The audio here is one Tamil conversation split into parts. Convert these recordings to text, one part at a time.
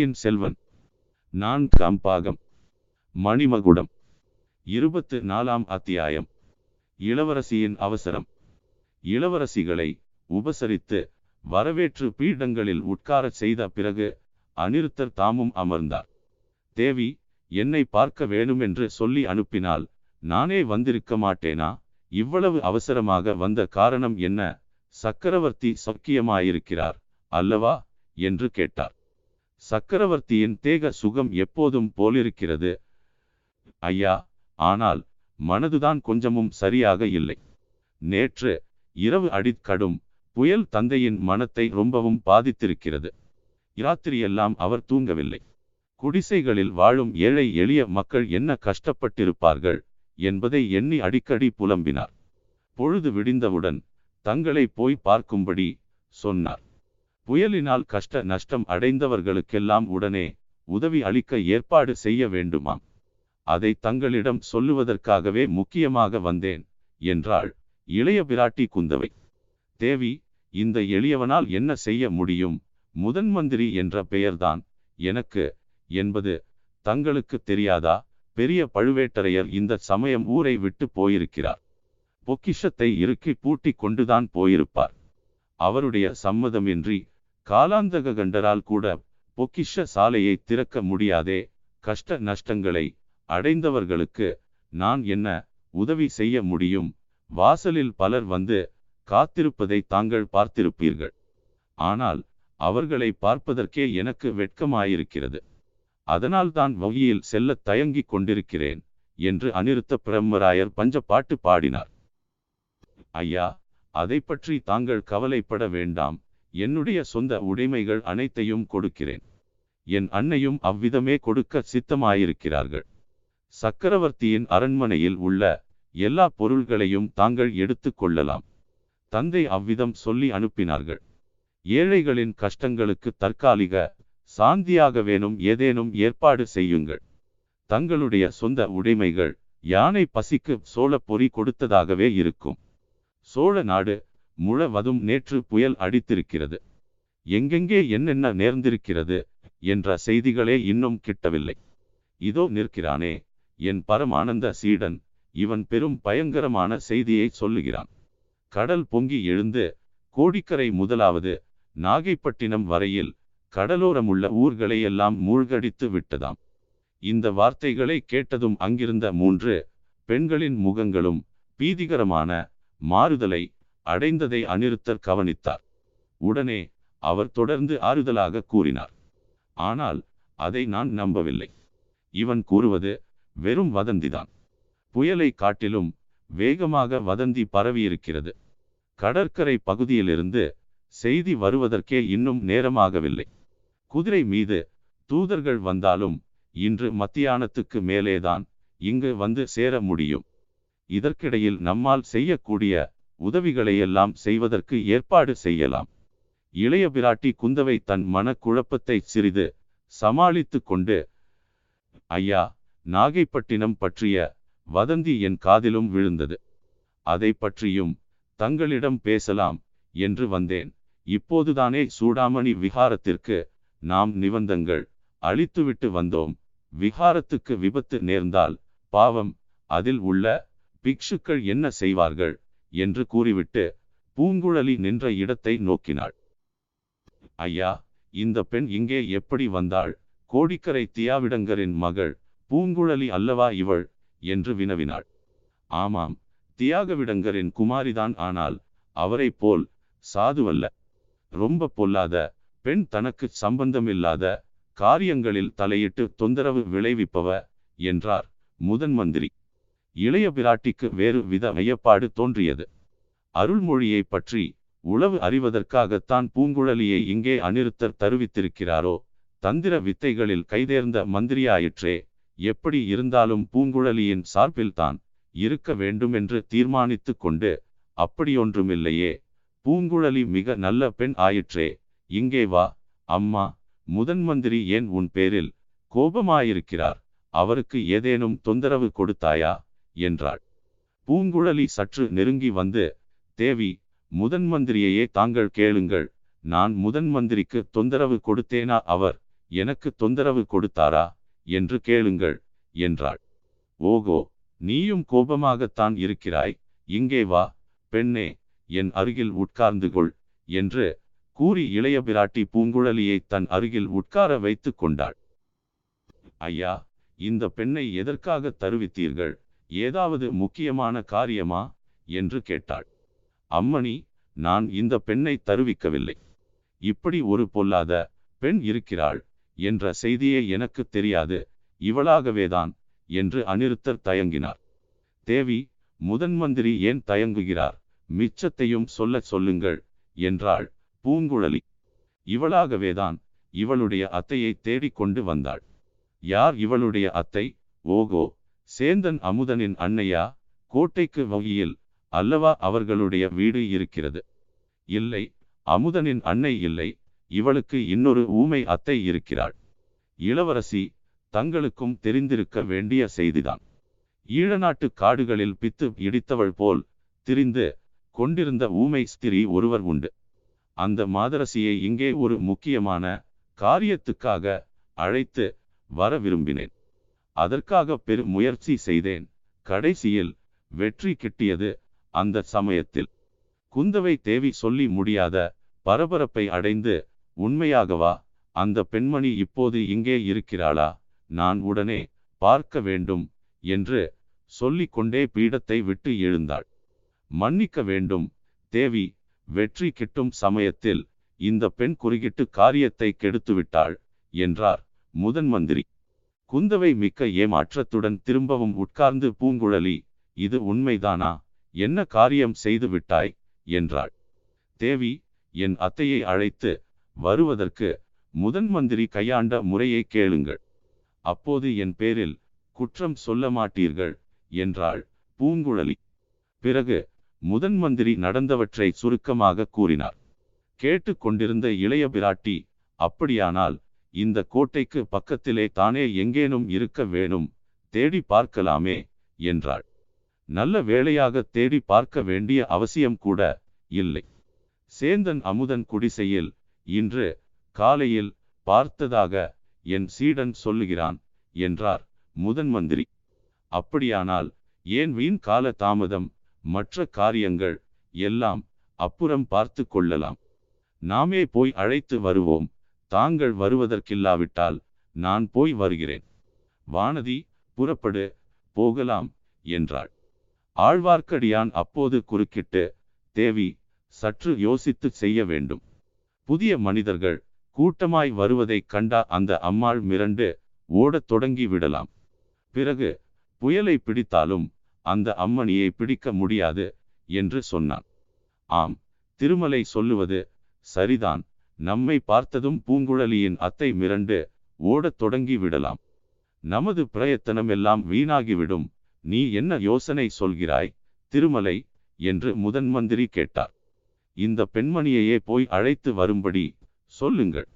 பொன்னியின் செல்வன். நான் கம்பாகம். மணிமகுடம். இருபத்து நாலாம் அத்தியாயம். இளவரசியின் அவசரம். இளவரசிகளை உபசரித்து வரவேற்று பீடங்களில் உட்காரச் செய்த பிறகு அனிருத்தர் தாமும் அமர்ந்தார். தேவி என்னை பார்க்க வேணுமென்று சொல்லி அனுப்பினால் நானே வந்திருக்க மாட்டேனா? இவ்வளவு அவசரமாக வந்த காரணம் என்ன? சக்கரவர்த்தி சக்கியமாயிருக்கிறார் அல்லவா? என்று கேட்டார். சக்கரவர்த்தியின் தேக சுகம் எப்போதும் போலிருக்கிறது. ஐயா ஆனால் மனதுதான் கொஞ்சமும் சரியாக இல்லை. நேற்று இரவு அடிக்கடும் புயல் தந்தையின் மனத்தை ரொம்பவும் பாதித்திருக்கிறது. இராத்திரியெல்லாம் அவர் தூங்கவில்லை. குடிசைகளில் வாழும் ஏழை எளிய மக்கள் என்ன கஷ்டப்பட்டிருப்பார்கள் என்பதை எண்ணி அடிக்கடி புலம்பினார். பொழுது விடிந்தவுடன் தங்களை போய் பார்க்கும்படி சொன்னார். புயலினால் கஷ்ட நஷ்டம் அடைந்தவர்களுக்கெல்லாம் உடனே உதவி அளிக்க ஏற்பாடு செய்ய வேண்டுமாம். அதை தங்களிடம் சொல்லுவதற்காகவே முக்கியமாக வந்தேன் என்றாள் இளைய பிராட்டி குந்தவை. தேவி இந்த எளியவனால் என்ன செய்ய முடியும்? முதன் மந்திரி என்ற பெயர்தான். எனக்கு என்பது தங்களுக்கு தெரியாதா? பெரிய பழுவேட்டரையர் இந்த சமயம் ஊரை விட்டு போயிருக்கிறார். பொக்கிஷத்தை இறுக்கி பூட்டி கொண்டுதான் போயிருப்பார். அவருடைய சம்மதமின்றி காலாந்தக கண்டரால் கூட பொக்கிஷ சாலையை திறக்க முடியாதே கஷ்ட நஷ்டங்களை அடைந்தவர்களுக்கு நான் என்ன உதவி செய்ய முடியும்? வாசலில் பலர் வந்து காத்திருப்பதை தாங்கள் பார்த்திருப்பீர்கள். ஆனால் அவர்களை பார்ப்பதற்கே எனக்கு வெட்கமாயிருக்கிறது. அதனால் தான் செல்ல தயங்கிக் கொண்டிருக்கிறேன் என்று அனிருத்த பிரம்மராயர் பஞ்ச பாட்டு பாடினார். ஐயா அதை பற்றி தாங்கள் கவலைப்பட வேண்டாம். என்னுடைய சொந்த உடைமைகள் அனைத்தையும் கொடுக்கிறேன். என் அன்னையும் அவ்விதமே கொடுக்க சித்தமாயிருக்கிறார்கள். சக்கரவர்த்தியின் அரண்மனையில் உள்ள எல்லா பொருள்களையும் தாங்கள் எடுத்து கொள்ளலாம். தந்தை அவ்விதம் சொல்லி அனுப்பினார்கள். ஏழைகளின் கஷ்டங்களுக்கு தற்காலிக சாந்தியாக வேணும் ஏதேனும் ஏற்பாடு செய்யுங்கள். தங்களுடைய சொந்த உடைமைகள் யானை பசிக்கு சோழ பொறி கொடுத்ததாகவே இருக்கும். சோழ நாடு முழவதும் நேற்று புயல் அடித்திருக்கிறது. எங்கெங்கே என்னென்ன நேர்ந்திருக்கிறது என்ற செய்திகளே இன்னும் கிட்டவில்லை. இதோ நிற்கிறானே என் பரமானந்த சீடன் இவன் பெரும் பயங்கரமான செய்தியை சொல்லுகிறான். கடல் பொங்கி எழுந்து கோடிக்கரை முதலாவது நாகைப்பட்டினம் வரையில் கடலோரமுள்ள ஊர்களை எல்லாம் மூழ்கடித்து விட்டதாம். இந்த வார்த்தைகளை கேட்டதும் அங்கிருந்த மூன்று பெண்களின் முகங்களும் பீதிகரமான மாறுதலை அடைந்ததை அநிருத்தர் கவனித்தார். உடனே அவர் தொடர்ந்து ஆறுதலாக கூறினார். ஆனால் அதை நான் நம்பவில்லை. இவன் கூறுவது வெறும் வதந்திதான். புயலை காட்டிலும் வேகமாக வதந்தி பரவியிருக்கிறது. கடற்கரை பகுதியிலிருந்து செய்தி வருவதற்கே இன்னும் நேரமாகவில்லை. குதிரை மீது தூதர்கள் வந்தாலும் இன்று மத்தியானத்துக்கு மேலேதான் இங்கு வந்து சேர முடியும். இதற்கிடையில் நம்மால் செய்யக்கூடிய உதவிகளையெல்லாம் செய்வதற்கு ஏற்பாடு செய்யலாம். இளைய பிராட்டி குந்தவை தன் மனக்குழப்பத்தை சிறிது சமாளித்து கொண்டு ஐயா நாகைப்பட்டினம் பற்றிய வதந்தி என் காதிலும் விழுந்தது. அதை பற்றியும் தங்களிடம் பேசலாம் என்று வந்தேன். இப்போதுதானே சூடாமணி விகாரத்திற்கு நாம் நிபந்தங்கள் அழித்துவிட்டு வந்தோம். விகாரத்துக்கு விபத்து நேர்ந்தால் பாவம் அதில் உள்ள பிக்ஷுக்கள் என்ன செய்வார்கள்? என்று கூறிவிட்டு பூங்குழலி நின்ற இடத்தை நோக்கினாள். ஐயா இந்த பெண் இங்கே எப்படி வந்தாள்? கோடிக்கரை தியாவிடங்கரின் மகள் பூங்குழலி அல்லவா இவள்? என்று வினவினாள். ஆமாம் தியாகவிடங்கரின் குமாரிதான் ஆனால் அவரை போல் சாதுவல்ல. ரொம்ப பொல்லாத பெண் தனக்கு சம்பந்தமில்லாத காரியங்களில் தலையிட்டு தொந்தரவு விளைவிப்பவ என்றார் முதன் மந்திரி. இளைய பிராட்டிக்கு வேறு வித ஐயப்பாடு தோன்றியது. அருள்மொழியை பற்றி உளவு அறிவதற்காகத்தான் பூங்குழலியை இங்கே அநிருத்தர் தருவித்திருக்கிறாரோ? தந்திர வித்தைகளில் கைதேர்ந்த மந்திரியாயிற்றே எப்படி இருந்தாலும் பூங்குழலியின் சார்பில்தான் இருக்க வேண்டுமென்று தீர்மானித்து கொண்டு அப்படியொன்றுமில்லையே பூங்குழலி மிக நல்ல பெண் ஆயிற்றே இங்கே வா அம்மா முதன் மந்திரி ஏன் உன் பேரில் கோபமாயிருக்கிறார்? அவருக்கு ஏதேனும் தொந்தரவு கொடுத்தாயா? என்றாள். பூங்குழலி சற்று நெருங்கி வந்து தேவி முதன் மந்திரியையே தாங்கள் கேளுங்கள். நான் முதன் மந்திரிக்கு தொந்தரவு கொடுத்தேனா அவர்? எனக்கு தொந்தரவு கொடுத்தாரா? என்று கேளுங்கள் என்றாள். ஓகோ நீயும் கோபமாகத்தான் இருக்கிறாய். இங்கே வா பெண்ணே என் அருகில் உட்கார்ந்து கொள் என்று கூறி இளைய பிராட்டி பூங்குழலியை தன் அருகில் உட்கார வைத்து கொண்டாள். ஐயா இந்த பெண்ணை எதற்காக தருவித்தீர்கள்? ஏதாவது முக்கியமான காரியமா? என்று கேட்டாள். அம்மணி நான் இந்த பெண்ணை தருவிக்கவில்லை. இப்படி ஒரு பொல்லாத பெண் இருக்கிறாள் என்ற செய்தியே எனக்கு தெரியாது. இவளாகவேதான் என்று அனிருத்தர் தயங்கினார். தேவி முதன் மந்திரி ஏன் தயங்குகிறார்? மிச்சத்தையும் சொல்ல சொல்லுங்கள் என்றாள் பூங்குழலி. இவளாகவேதான் இவளுடைய அத்தையை தேடிக்கொண்டு வந்தாள். யார் இவளுடைய அத்தை? ஓகோ சேந்தன் அமுதனின் அன்னையா கோட்டைக்கு வகையில் அல்லவா அவர்களுடைய வீடு இருக்கிறது? இல்லை அமுதனின் அன்னை இல்லை இவளுக்கு இன்னொரு ஊமை அத்தை இருக்கிறாள். இளவரசி தங்களுக்கும் தெரிந்திருக்க வேண்டிய செய்திதான். ஈழநாட்டு காடுகளில் பித்து இடித்தவள் போல் திரிந்து கொண்டிருந்த ஊமை ஸ்திரீ ஒருவர் உண்டு. அந்த மாதரசியை இங்கே ஒரு முக்கியமான காரியத்துக்காக அழைத்து வர விரும்பினேன். அதற்காக பெரும் முயற்சி செய்தேன். கடைசியில் வெற்றி கிட்டியது அந்த சமயத்தில். குந்தவை தேவி சொல்லி முடியாத பரபரப்பை அடைந்து உண்மையாகவா அந்த பெண்மணி இப்போது இங்கே இருக்கிறாளா? நான் உடனே பார்க்க வேண்டும் என்று சொல்லிக்கொண்டே பீடத்தை விட்டு எழுந்தாள். மன்னிக்க வேண்டும் தேவி வெற்றி கிட்டும் சமயத்தில் இந்த பெண் குறுகிட்டு காரியத்தை கெடுத்துவிட்டாள் என்றார் முதன் மந்திரி. குந்தவை மிக்க ஏமாற்றத்துடன் திரும்பவும் உட்கார்ந்து பூங்குழலி இது உண்மைதானா? என்ன காரியம் செய்து விட்டாய்? என்றாள். தேவி என் அத்தையை அழைத்து வருவதற்கு முதன் மந்திரி கையாண்ட முறையை கேளுங்கள். அப்போது என் பேரில் குற்றம் சொல்ல மாட்டீர்கள் என்றாள் பூங்குழலி. பிறகு முதன் மந்திரி நடந்தவற்றை சுருக்கமாக கூறினார். கேட்டு கொண்டிருந்த இளைய பிராட்டி அப்படியானால் இந்த கோட்டைக்கு பக்கத்திலே தானே எங்கேனும் இருக்க வேணும் தேடி பார்க்கலாமே என்றாள். நல்ல வேளையாக தேடி பார்க்க வேண்டிய அவசியம் கூட இல்லை. சேந்தன் அமுதன் குடிசையில் இன்று காலையில் பார்த்ததாக என் சீடன் சொல்லுகிறான் என்றார் முதன் மந்திரி. அப்படியானால் ஏன் வீண் கால தாமதம் மற்ற காரியங்கள் எல்லாம் அப்புறம் பார்த்து கொள்ளலாம். நாமே போய் அழைத்து வருவோம் தாங்கள் வருவதற்கில்லாவிட்டால் நான் போய் வருகிறேன். வானதி புறப்படு போகலாம் என்றாள். ஆழ்வார்க்கடியான் அப்போது குறுக்கிட்டு தேவி சற்று யோசித்து செய்ய வேண்டும். புதிய மனிதர்கள் கூட்டமாய் வருவதைக் கண்டா அந்த அம்மாள் மிரண்டு ஓடத் தொடங்கி விடலாம். பிறகு புயலை பிடித்தாலும் அந்த அம்மணியை பிடிக்க முடியாது என்று சொன்னான். ஆம் திருமலை சொல்லுவது சரிதான். நம்மை பார்த்ததும் பூங்குழலியின் அத்தை மிரண்டு ஓடத் தொடங்கி விடலாம். நமது பிரயத்தனமெல்லாம் வீணாகிவிடும். நீ என்ன யோசனை சொல்கிறாய்? திருமலை என்று முதன் மந்திரி கேட்டார். இந்த பெண்மணியையே போய் அழைத்து வரும்படி சொல்லுங்கள்.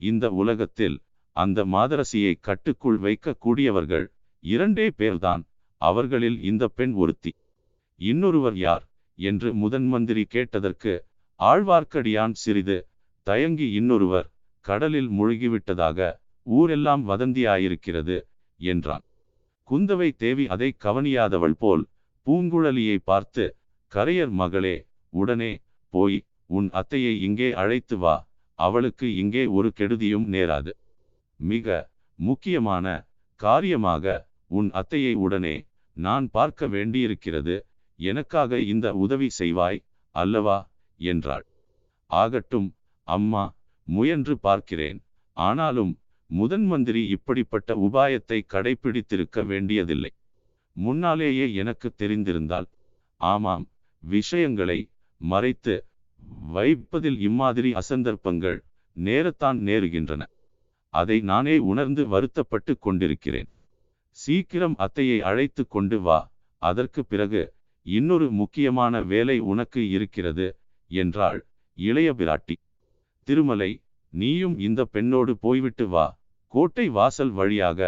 இந்த உலகத்தில் அந்த மாதரசியை கட்டுக்குள் வைக்கக்கூடியவர்கள் இரண்டே பேர்தான். அவர்களில் இந்த பெண் ஒருத்தி. இன்னொருவர் யார்? என்று முதன் மந்திரி கேட்டதற்கு ஆழ்வார்க்கடியான் சிறிது தயங்கி இன்னொருவர் கடலில் முழுகிவிட்டதாக ஊரெல்லாம் வதந்தியாயிருக்கிறது என்றான். குந்தவை தேவி அதை கவனியாதவள் போல் பூங்குழலியை பார்த்து கரையர் மகளே உடனே போய் உன் அத்தையை இங்கே அழைத்து வா அவளுக்கு இங்கே ஒரு கெடுதியும் நேராது. மிக முக்கியமான காரியமாக உன் அத்தையை உடனே நான் பார்க்க வேண்டியிருக்கிறது எனக்காக இந்த உதவி செய்வாய் அல்லவா? என்றாள். ஆகட்டும் அம்மா முயன்று பார்க்கிறேன். ஆனாலும் முதன் மந்திரி இப்படிப்பட்ட உபாயத்தை கடைபிடித்திருக்க வேண்டியதில்லை. முன்னாலேயே எனக்கு தெரிந்திருந்தால் ஆமாம் விஷயங்களை மறைத்து வைப்பதில் இம்மாதிரி அசந்தர்ப்பங்கள் நேரத்தான் நேருகின்றன. அதை நானே உணர்ந்து வருத்தப்பட்டு கொண்டிருக்கிறேன். சீக்கிரம் அத்தையை அழைத்து கொண்டு வா அதற்கு பிறகு இன்னொரு முக்கியமான வேலை உனக்கு இருக்கிறது என்றாள் இளைய பிராட்டி. திருமலை நீயும் இந்த பெண்ணோடு போய்விட்டு வா. கோட்டை வாசல் வழியாக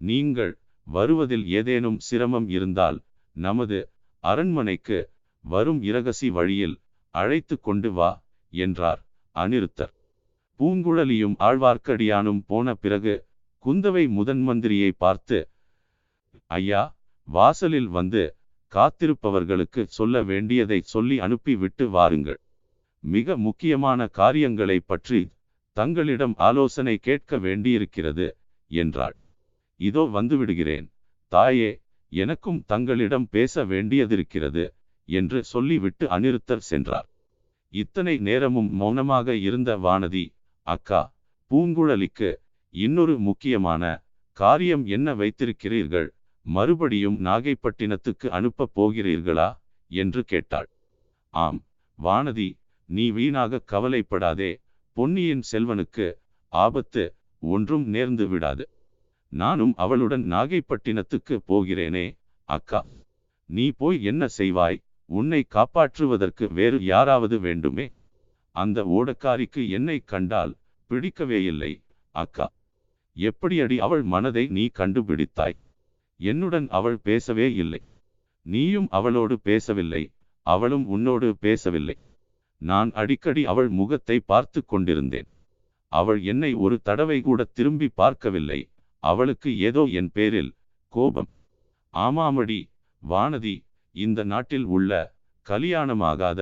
நீங்கள் வருவதில் ஏதேனும் சிரமம் இருந்தால் நமது அரண்மனைக்கு வரும் இரகசி வழியில் அழைத்து கொண்டு வா என்றார் அனிருத்தர் பூங்குழலியும் ஆழ்வார்க்கடியானும் போன பிறகு குந்தவை முதன் மந்திரியை பார்த்து ஐயா வாசலில் வந்து காத்திருப்பவர்களுக்கு சொல்ல வேண்டியதை சொல்லி அனுப்பி விட்டு வாருங்கள். மிக முக்கியமான காரியங்களை பற்றி தங்களிடம் ஆலோசனை கேட்க வேண்டியிருக்கிறது என்றாள். இதோ வந்துவிடுகிறேன். தாயே எனக்கும் தங்களிடம் பேச வேண்டியதிருக்கிறது என்று சொல்லிவிட்டு அனிருத்தர் சென்றார். இத்தனை நேரமும் மௌனமாக இருந்த வானதி அக்கா பூங்குழலிக்கு இன்னொரு முக்கியமான காரியம் என்ன வைத்திருக்கிறீர்கள்? மறுபடியும் நாகைப்பட்டினத்துக்கு அனுப்பப் போகிறீர்களா? என்று கேட்டாள். ஆம் வானதி நீ வீணாக கவலைப்படாதே. பொன்னியின் செல்வனுக்கு ஆபத்து ஒன்றும் நேர்ந்து விடாது. நானும் அவளுடன் நாகைப்பட்டினத்துக்கு போகிறேனே அக்கா. நீ போய் என்ன செய்வாய்? உன்னை காப்பாற்றுவதற்கு வேறு யாராவது வேண்டுமே? அந்த ஓடக்காரிக்கு என்னை கண்டால் பிடிக்கவே இல்லை அக்கா. எப்படியடி அவள் மனதை நீ கண்டுபிடித்தாய்? என்னுடன் அவள் பேசவே இல்லை. நீயும் அவளோடு பேசவில்லை அவளும் உன்னோடு பேசவில்லை. நான் அடிக்கடி அவள் முகத்தை பார்த்து கொண்டிருந்தேன். அவள் என்னை ஒரு தடவை கூட திரும்பி பார்க்கவில்லை. அவளுக்கு ஏதோ என் பேரில் கோபம். ஆமாமடி வானதி இந்த நாட்டில் உள்ள கல்யாணமாகாத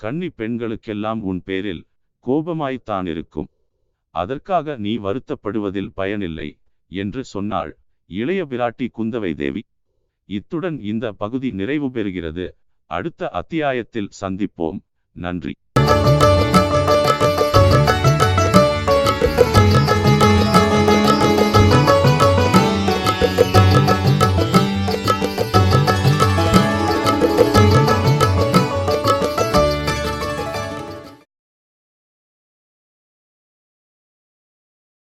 கன்னி பெண்களுக்கெல்லாம் உன் பேரில் கோபமாய்த்தான் இருக்கும். அதற்காக நீ வருத்தப்படுவதில் பயனில்லை என்று சொன்னாள் இளைய பிராட்டி குந்தவை தேவி. இத்துடன் இந்த பகுதி நிறைவு பெறுகிறது. அடுத்த அத்தியாயத்தில் சந்திப்போம். நன்றி.